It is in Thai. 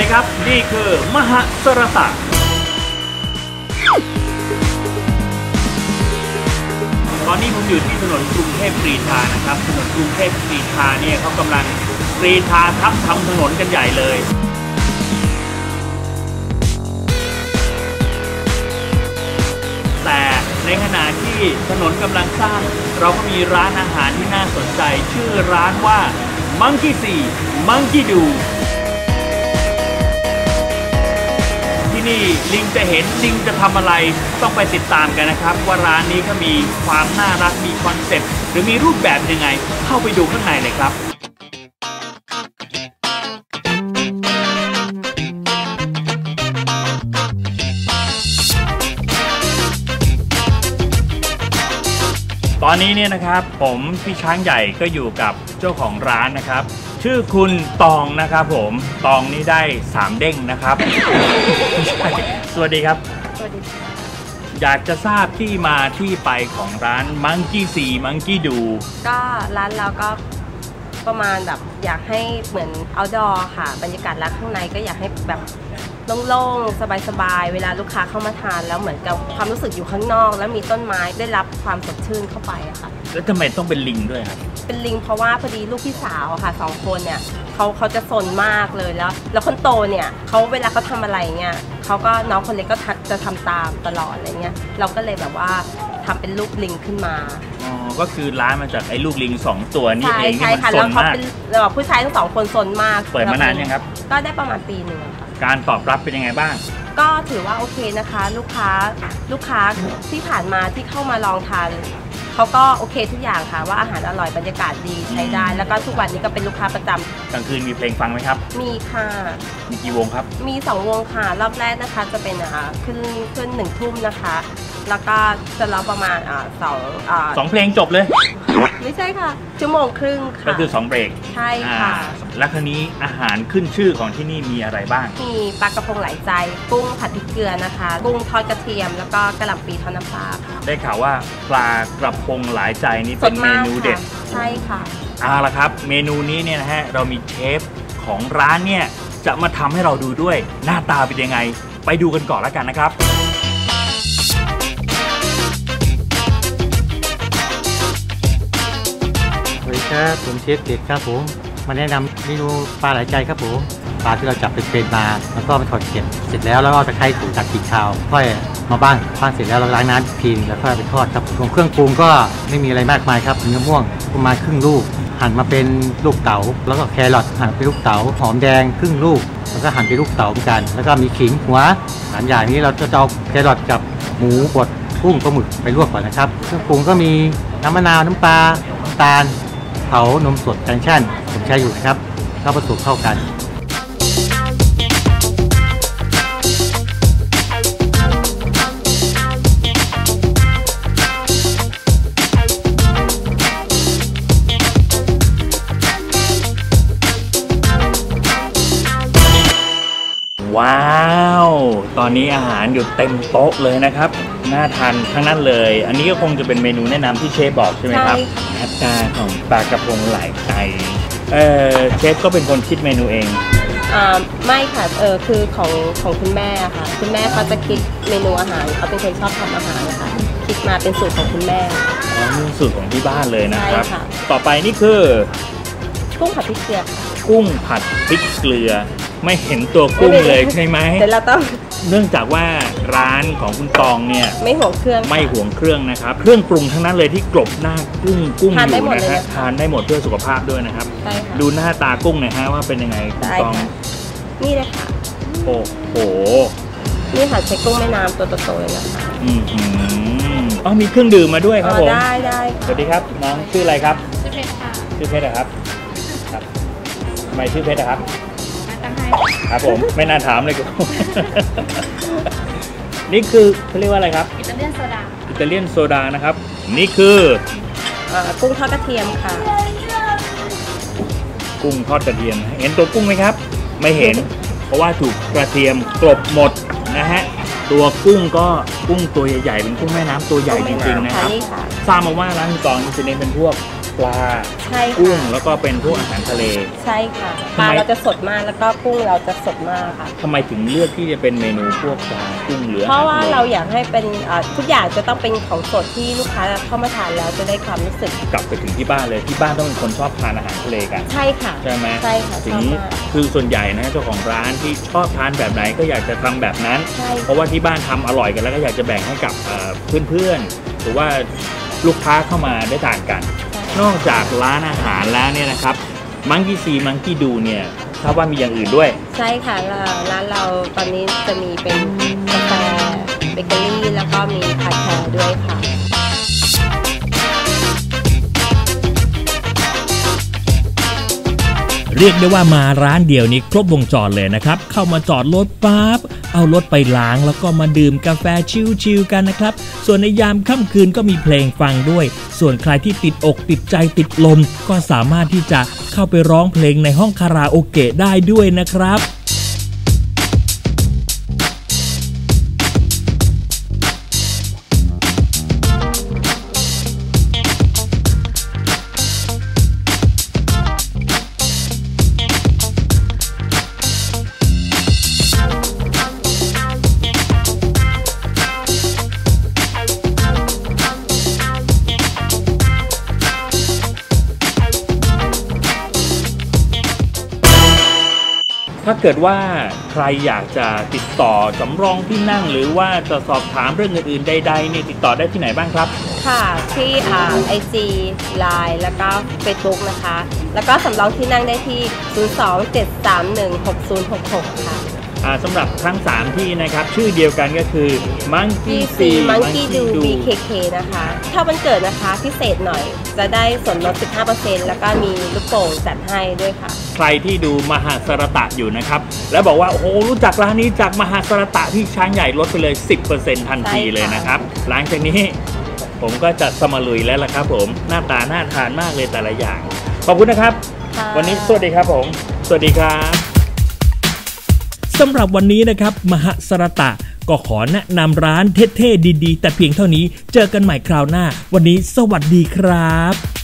นี่คือมหาสรตะตอนนี้ผมอยู่ที่ถนนกรุงเทพกรีฑานะครับ ถนนกรุงเทพกรีฑาเนี่ยเขากำลังกรีฑาทับทำถนนกันใหญ่เลยแต่ในขณะที่ถนนกำลังสร้าง เราก็มีร้านอาหารที่น่าสนใจ ชื่อร้านว่า Monkey See Monkey Do ที่นี่ลิงจะเห็นลิงจะทำอะไรต้องไปติดตามกันนะครับ ว่าร้านนี้ก็มีความน่ารักมีคอนเซ็ปต์หรือมีรูปแบบยังไง เข้าไปดูข้างในเลยครับตอนนี้เนี่ยนะครับผมพี่ช้างใหญ่ก็อยู่กับเจ้าของร้านนะครับ ชื่อคุณตองนะครับผมตองนี่ได้สามเด้งนะครับไม่ใช่สวัสดีครับ สวัสดีค่ะอยากจะทราบที่มาที่ไปของร้านมังกี้สีมังกี้ดูก็ร้านเราก็ประมาณแบบอยากให้เหมือน outdoor ค่ะ บรรยากาศร้านข้างในก็อยากให้แบบ โล่งๆ สบายๆ เวลาลูกค้าเข้ามาทานแล้วเหมือนกับความรู้สึกอยู่ข้างนอก แล้วมีต้นไม้ได้รับความสดชื่นเข้าไปอะค่ะ แล้วทำไมต้องเป็นลิงด้วยครับ เป็นลิงเพราะว่าพอดีลูกพี่สาวอะค่ะสองคนเนี่ยเขาเขาจะสนมากเลยแล้ว แล้วคนโตเนี่ยเขาเวลาเขาทำอะไรเนี่ยเขาก็น้องคนเล็กก็ทักจะทำตามตลอดอะไรเงี้ยเราก็เลยแบบว่าทำเป็นลูกลิงขึ้นมาอ๋อ ก็คือร้านมาจากไอ้ลูกลิงสองตัวนี่ใช่เองที่ใช่มันค่ะสแล้วนเขามาก เป็นเอ่อผู้ชายทั้งสองคนสนมากเปิดมานานยังครับ ก็ได้ประมาณปีหนึ่งอะค่ะ การตอบรับเป็นยังไงบ้าง ก็ถือว่าโอเคนะคะ ลูกค้าลูกค้าที่ผ่านมาที่เข้ามาลองทานเขาก็โอเคทุกอย่างค่ะว่าอาหารอร่อยบรรยากาศดีใช้ได้ แล้วก็ทุกวันนี้ก็เป็นลูกค้าประจำกลางคืนมีเพลงฟังไหมครับ มีค่ะ มีกี่วงครับ มีสองวงค่ะ รอบแรกนะคะจะเป็นอ่าขึ้นขึ้นหนึ่งทุ่มนะคะ แล้วก็จะรับประมาณอ่าสองอ่าสองเพลงจบเลย ไม่ใช่ค่ะชั่วโมงครึ่งก็ค่ะคือสองเบรกใช่อ่าค่ะแล้วคราวนี้อาหารขึ้นชื่อของที่นี่มีอะไรบ้าง มีปลากระพงไหลายใจกุ้งผัดพริกเกลือนะคะ กุ้งทอดกระเทียม แล้วก็กระหล่ำปีทอดน้ำปลาค่ะได้ข่าวว่าปลากระพงหลายใจนี่เป็นเมนูเด็ดค่ะใช่ค่ะเอาละครับ เมนูนี้เนี่ยนะฮะเรามีเชฟของร้านเนี่ยจะมาทำให้เราดูด้วยหน้าตาเป็นยังไง ไปดูกันก่อนแล้วกันนะครับ ครับผมเชฟเด็ดครับผมมาแนะนำเมนูปลาไหลใจครับผมปลาที่เราจับเป็นๆมาแล้วก็มาถอดเกล็ดเสร็จแล้วแล้วก็เอาตะไคร้ถูตัดกิ่งขาว ค่อยมาบ้างบ้างเสร็จแล้วเราล้างน้ำอีนแล้วค่อยไปทอดครับส่วนเครื่องปรุงก็ไม่มีอะไรมากมายครับเนื้อม่วงประมาณครึ่งลูก หั่นมาเป็นลูกเต๋าแล้วก็แครอทหั่นเป็นลูกเต๋าหอมแดงครึ่งลูก แล้วก็หั่นเป็นลูกเต๋าเหมือนกัน แล้วก็มีขิงหัวสามอย่างนี้เราจะเอาแครอทกับหมูบดกุ้งปลาหมึกไปลวกก่อนนะครับเครื่องปรุงก็มีน้ำมะนาวน้ำปลาน้ำตาล เผานมสดจังชั่นผมใช้อยู่นะครับเข้าผสมเข้ากันว้าว ตอนนี้อาหารอยู่เต็มโต๊ะเลยนะครับ น่าทานทั้งนั้นเลย อันนี้ก็คงจะเป็นเมนูแนะนำที่เชฟบอกใช่ไหมครับใช่หน้าตาของปลากระพงหลายใจเออเชฟก็เป็นคนคิดเมนูเองอ่าไม่ค่ะเออคือของของคุณแม่ค่ะ คุณแม่เขาจะคิดเมนูอาหารเขาเป็นคนชอบทำอาหารนะคะคิดมาเป็นสูตรของคุณแม่อ๋อนี่สูตรของที่บ้านเลยนะครับใช่ค่ะต่อไปนี่คือ กุ้งผัดพริกเกลือค่ะกุ้งผัดพริกเกลือ ไม่เห็นตัวกุ้งเลยใช่ไหม เดี๋ยวเราต้อง เนื่องจากว่าร้านของคุณตองเนี่ยไม่ห่วงเครื่อง ไม่ห่วงเครื่องนะครับ เครื่องปรุงทั้งนั้นเลยที่กลบหน้ากุ้งกุ้งทานอได้ยู่หมดนะเลยฮะนะคะ ทานได้หมดเพื่อสุขภาพด้วยนะครับ ใช่ค่ะ ดูหน้าตากุ้งหน่อยฮะว่าเป็นยังไงคุณได้ตองค่ะ นี่เลยค่ะ โอ้โหนี่ค่ะใช้กุ้งแม่น้ำตัวโตๆเลยนะคะอืมหืออ๋อมีเครื่องดื่มมาด้วยครับอ๋อผม ได้ได้สวัสดีครับน้องชื่ออะไรครับชื่อเพชรค่ะชื่อเพชรเหรอครับครับทำไมชื่อเพชรอะครับมาตั้งให้ ครับผมไม่น่าถามเลยกูนี่คือเขาเรียกว่าอะไรครับ อิตาเลียนโซดา อิตาเลียนโซดานะครับ นี่คืออ่ากุ้งทอดกระเทียมค่ะ กุ้งทอดกระเทียม เห็นตัวกุ้งไหมครับ ไม่เห็น เพราะว่าถูกกระเทียมกลบหมดนะฮะ ตัวกุ้งก็กุ้งตัวใหญ่ๆเป็นกุ้งแม่น้ำตัวใหญ่จริงๆนะครับนี่ค่ะทราบมาว่าร้านคุณตองนี่จะเน้นเป็นพวก ปลาใช่กุ้งค่ะแล้วก็เป็นพวกอาหารทะเล ใช่ค่ะทำปลาไมเราจะสดมากแล้วก็กุ้งเราจะสดมากค่ะ ทำไมถึงเลือกที่จะเป็นเมนูพวกปลากุ้งหรือเพราะว่าอหทลเราอยากให้เป็นอ่าทุกอย่างจะต้องเป็นของสดที่ลูกค้าเข้ามาทานแล้วจะได้ความรู้สึกกลับไปถึงที่บ้านเลยที่บ้านต้องเป็นคนชอบทานอาหารทะเลกันใช่ค่ะ ใช่ไหมใช่ค่ะทีชอบนี้มาก คือส่วนใหญ่นะเจ้าของร้านที่ชอบทานแบบไหนก็อยากจะทำแบบนั้น ใช่เพราะว่าที่บ้านทำอร่อยกันแล้วก็อยากจะแบ่งให้กับเอ่อเพื่อนๆหรือว่าลูกค้าเข้ามาได้ทานกัน นอกจากร้านอาหารแล้วเนี่ยนะครับมังกี้ซีมังกี้ดูเนี่ยทราบว่ามีอย่างอื่นด้วย ใช่ค่ะแล้วร้านเราตอนนี้จะมีเป็นกาแฟเบเกอรี่แล้วก็มีคาแคร์ด้วยค่ะเรียกได้ว่ามาร้านเดียวนี้ครบวงจรเลยนะครับ เข้ามาจอดรถปั๊บ เอารถไปล้างแล้วก็มาดื่มกาแฟชิลๆกันนะครับ ส่วนในยามค่ำคืนก็มีเพลงฟังด้วย ส่วนใครที่ติดอกติดใจติดลม ก็สามารถที่จะเข้าไปร้องเพลงในห้องคาราโอเกะได้ด้วยนะครับ ถ้าเกิดว่าใครอยากจะติดต่อสำรองที่นั่ง หรือว่าจะสอบถามเรื่องอื่นๆใดๆเนี่ยติดต่อได้ที่ไหนบ้างครับ ค่ะที่อ่าไอซีไลน์แล้วก็ Facebook นะคะ แล้วก็สำรองที่นั่งได้ที่ 027316066 ค่ะ สำหรับทั้ง 3 ที่นะครับ ชื่อเดียวกันก็คือ Monkey GC See Monkey Do BKK นะคะ ถ้าวันเกิดนะคะพิเศษหน่อย จะได้ส่วนลด 15%แล้วก็มีลูกโป่งจัดให้ด้วยค่ะ ใครที่ดูมหาสารตะอยู่นะครับ แล้วบอกว่า โอ้โห รู้จักร้านนี้จากมหาสารตะที่ช้างใหญ่ลดไปเลย 10%ทันทีใช่ค่ะเลยนะครับหลังจากนี้ผมก็จะสมาลุยแล้วล่ะครับ ผมหน้าตาน่าทานมากเลยแต่ละอย่าง ขอบคุณนะครับค่ะวันนี้สวัสดีครับผม สวัสดีครับ สำหรับวันนี้นะครับ มหสรตะก็ขอแนะนำร้านเท่ๆดีๆ แต่เพียงเท่านี้เจอกันใหม่คราวหน้า วันนี้สวัสดีครับ